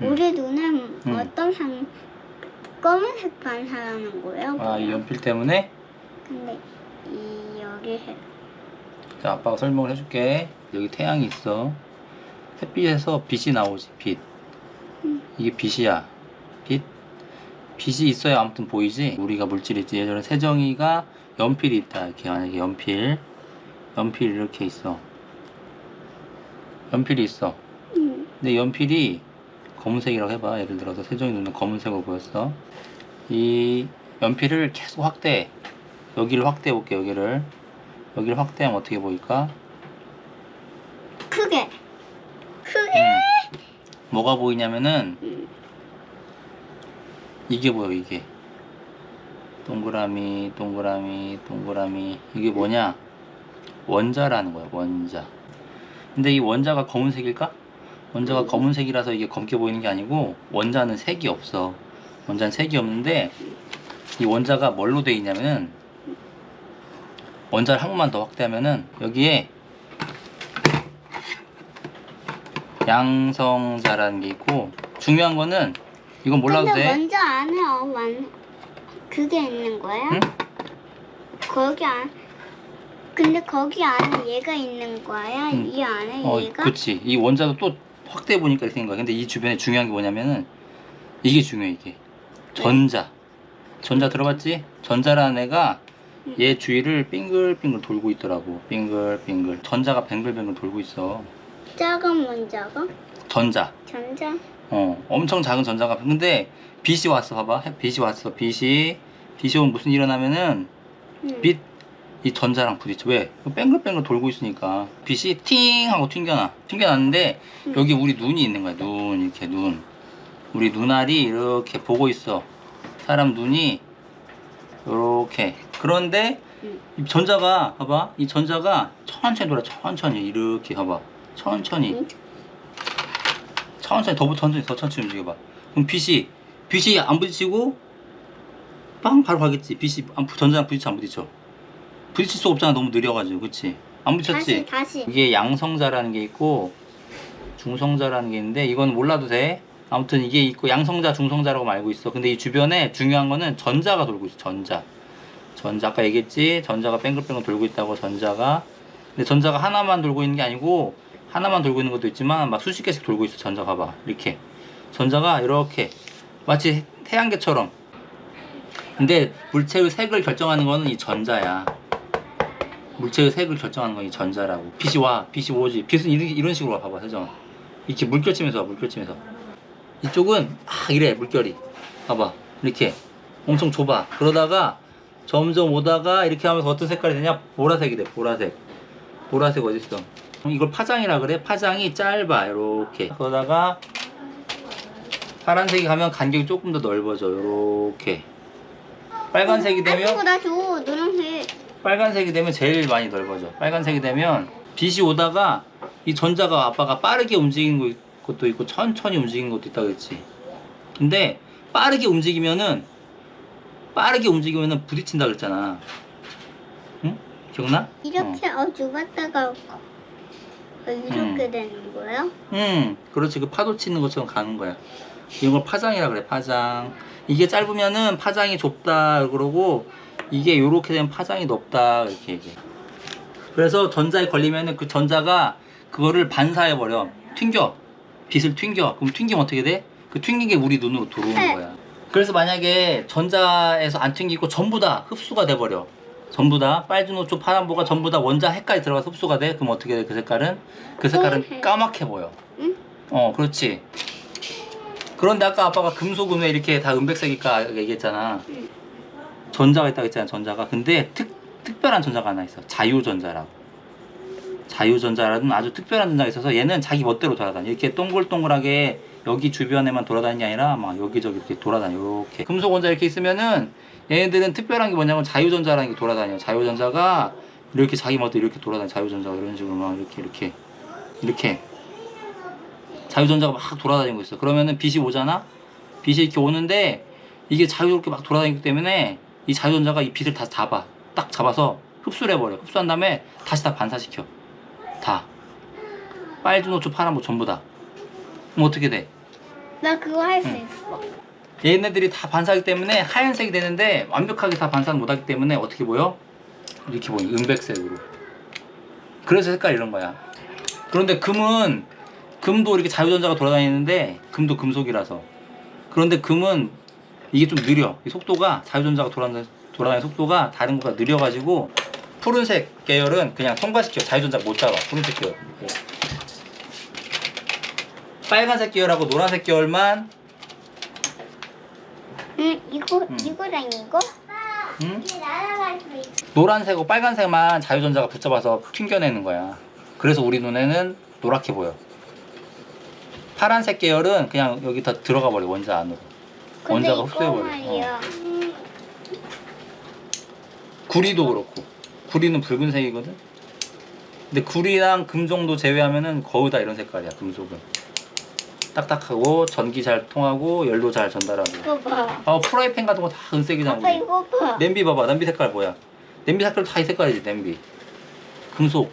음. 우리 눈은 음. 어떤 상 검은색 반사하는 거예요? 아, 이 연필 때문에? 근데 이 여기 색 자, 아빠가 설명을 해줄게. 여기 태양이 있어. 햇빛에서 빛이 나오지, 빛. 음. 이게 빛이야. 빛. 빛이 있어야 아무튼 보이지? 우리가 물질이 있지. 예전에 세정이가 연필이 있다. 이렇게 만약에 연필. 연필 이렇게 있어. 연필이 있어. 음. 근데 연필이 검은색이라고 해봐. 예를 들어서 세정이 눈은 검은색으로 보였어. 이 연필을 계속 확대해. 여기를 확대해 볼게, 여기를. 여기를 확대하면 어떻게 보일까? 크게 크게 음. 뭐가 보이냐면은 음. 이게 보여, 이게. 동그라미, 동그라미, 동그라미. 이게 뭐냐? 원자라는 거야, 원자. 근데 이 원자가 검은색일까? 원자가 음. 검은색이라서 이게 검게 보이는 게 아니고 원자는 색이 없어. 원자는 색이 없는데 이 원자가 뭘로 돼 있냐면은 원자를 한 번만 더 확대하면은 여기에 양성자라는 게 있고 중요한 거는 이건 몰라도 근데 돼. 먼저 안에 어, 완 그게 있는 거예요? 응? 거기 안 근데 거기 안에 얘가 있는 거야? 응. 이 안에 어, 얘가? 그치. 이 원자도 또 확대해 보니까 이렇게 된 거야. 근데 이 주변에 중요한 게 뭐냐면은 이게 중요해, 이게. 전자. 전자 들어봤지? 전자라는 애가 응. 얘 주위를 빙글빙글 돌고 있더라고. 빙글빙글. 전자가 뱅글뱅글 돌고 있어. 작은 문자가 전자. 전자 어, 엄청 작은 전자가. 근데 빛이 왔어, 봐봐. 해- 빛이 왔어. 빛이. 빛이 오면 무슨 일어나면은 음. 빛, 이 전자랑 부딪혀. 왜? 뺑글뺑글 돌고 있으니까. 빛이 팅! 하고 튕겨나. 튕겨났는데, 음. 여기 우리 눈이 있는 거야. 눈, 이렇게 눈. 우리 눈알이 이렇게 보고 있어. 사람 눈이, 이렇게. 그런데, 음. 이 전자가, 봐봐. 이 전자가 천천히 돌아. 천천히. 이렇게 봐봐. 천천히. 음. 천천히, 더 천천히, 더 천천히 움직여봐. 그럼 빛이, 빛이 안 부딪히고, 빵! 바로 가겠지. 빛이, 안, 전자랑 부딪혀, 안 부딪혀. 부딪힐 수가 없잖아. 너무 느려가지고. 그치? 안 부딪혔지? 다시 다시 이게 양성자라는 게 있고, 중성자라는 게 있는데, 이건 몰라도 돼. 아무튼 이게 있고, 양성자, 중성자라고 알고 있어. 근데 이 주변에 중요한 거는 전자가 돌고 있어. 전자. 전자, 아까 얘기했지? 전자가 뺑글뺑글 돌고 있다고, 전자가. 근데 전자가 하나만 돌고 있는 게 아니고, 하나만 돌고 있는 것도 있지만, 막 수십 개씩 돌고 있어. 전자 봐봐. 이렇게. 전자가 이렇게. 마치 태양계처럼. 근데 물체의 색을 결정하는 거는 이 전자야. 물체의 색을 결정하는 건이 전자라고. 빛이 와, 빛이 오지. 빛은 이런, 이런 식으로 와, 봐봐, 세정. 이렇게 물결치면서 와, 물결치면서. 이쪽은 막 이래, 물결이. 봐봐, 이렇게. 엄청 좁아. 그러다가 점점 오다가 이렇게 하면서 어떤 색깔이 되냐? 보라색이 돼, 보라색. 보라색 어딨어? 이걸 파장이라 그래. 파장이 짧아, 이렇게. 그러다가 파란색이 가면 간격이 조금 더 넓어져, 이렇게. 빨간색이 되면 아이고 나줘 노란색 빨간색이 되면 제일 많이 넓어져. 빨간색이 되면 빛이 오다가 이 전자가 아빠가 빠르게 거- 것도 있고 천천히 움직이는 것도 있다 그랬지. 근데 빠르게 움직이면은 빠르게 움직이면은 부딪힌다 그랬잖아. 응? 기억나? 이렇게 어 어, 이렇게 음. 되는 거예요? 응. 그렇지. 그 파도 치는 것처럼 가는 거야. 이런 걸 파장이라 그래. 파장. 이게 짧으면은 파장이 좁다 그러고 이게 요렇게 되면 파장이 높다 이렇게 얘기해. 그래서 전자에 걸리면은 그 전자가 그거를 반사해 버려. 튕겨. 빛을 튕겨. 그럼 튕기면 어떻게 돼? 그 튕긴 게 우리 눈으로 들어오는 네. 거야. 그래서 만약에 전자에서 안 튕기고 전부 다 흡수가 돼 버려. 전부 다 빨주 노초 파란보가 전부 다 원자 색깔이 들어가서 흡수가 돼. 그럼 어떻게 돼? 그 색깔은 그 색깔은 빨간색. 까맣게 보여. 응? 어, 그렇지. 그런데 아까 아빠가 금속 은왜 이렇게 다 은백색일까 얘기했잖아. 응. 전자가 있다고 했잖아, 전자가. 근데 특, 특별한 전자가 하나 있어. 자유전자라고. 자유전자라는 아주 특별한 전자가 있어서 얘는 자기 멋대로 돌아다녀. 이렇게 동글동글하게 여기 주변에만 돌아다니는 게 아니라 막 여기저기 이렇게 돌아다녀. 이렇게. 금속 원자 이렇게 있으면은 얘네들은 특별한 게 뭐냐면 자유전자라는 게 돌아다녀. 자유전자가 이렇게 자기 멋대로 이렇게 돌아다녀. 자유전자가 이런 식으로 막 이렇게 이렇게 이렇게 자유전자가 막 돌아다니고 있어. 그러면은 빛이 오잖아? 빛이 이렇게 오는데 이게 자유롭게 막 돌아다니기 때문에 이 자유전자가 이 빛을 다 잡아. 딱 잡아서 흡수를 해버려. 흡수한 다음에 다시 다 반사시켜. 다. 빨주, 노초, 파란, 뭐 전부 다. 그럼 어떻게 돼? 나 그거 할수 있어. 얘네들이 다 반사하기 때문에 하얀색이 되는데 완벽하게 다 반사는 못하기 때문에 어떻게 보여? 이렇게 보여 은백색으로 그래서 색깔이 이런 거야 그런데 금은 금도 이렇게 자유전자가 돌아다니는데 금도 금속이라서 그런데 금은 이게 좀 느려 이 속도가 자유전자가 돌아다니는, 돌아다니는 속도가 다른 것보다 느려가지고 푸른색 계열은 그냥 통과시켜 자유전자가 못 잡아 푸른색 계열 빨간색 계열하고 노란색 계열만 응, 이거 음. 이거랑 이거? 응? 이게 날아갈 수 있어. 노란색하고 빨간색만 자유전자가 붙잡아서 튕겨내는 거야. 그래서 우리 눈에는 노랗게 보여. 파란색 계열은 그냥 여기 다 들어가 버려 원자 안으로. 근데 원자가 이거 흡수해버려. 말이야. 음, 구리도 그렇고. 구리는 붉은색이거든. 근데 구리랑 금 정도 제외하면은 거의 다 이런 색깔이야. 금속은. 딱딱하고 전기 잘 통하고 열도 잘 전달하고. 이거 봐. 아 프라이팬 같은 거 다 은색이잖아. 아빠 우리. 이거 봐. 냄비 봐봐. 냄비 색깔 뭐야? 냄비 색깔 다 이 색깔이지 냄비. 금속.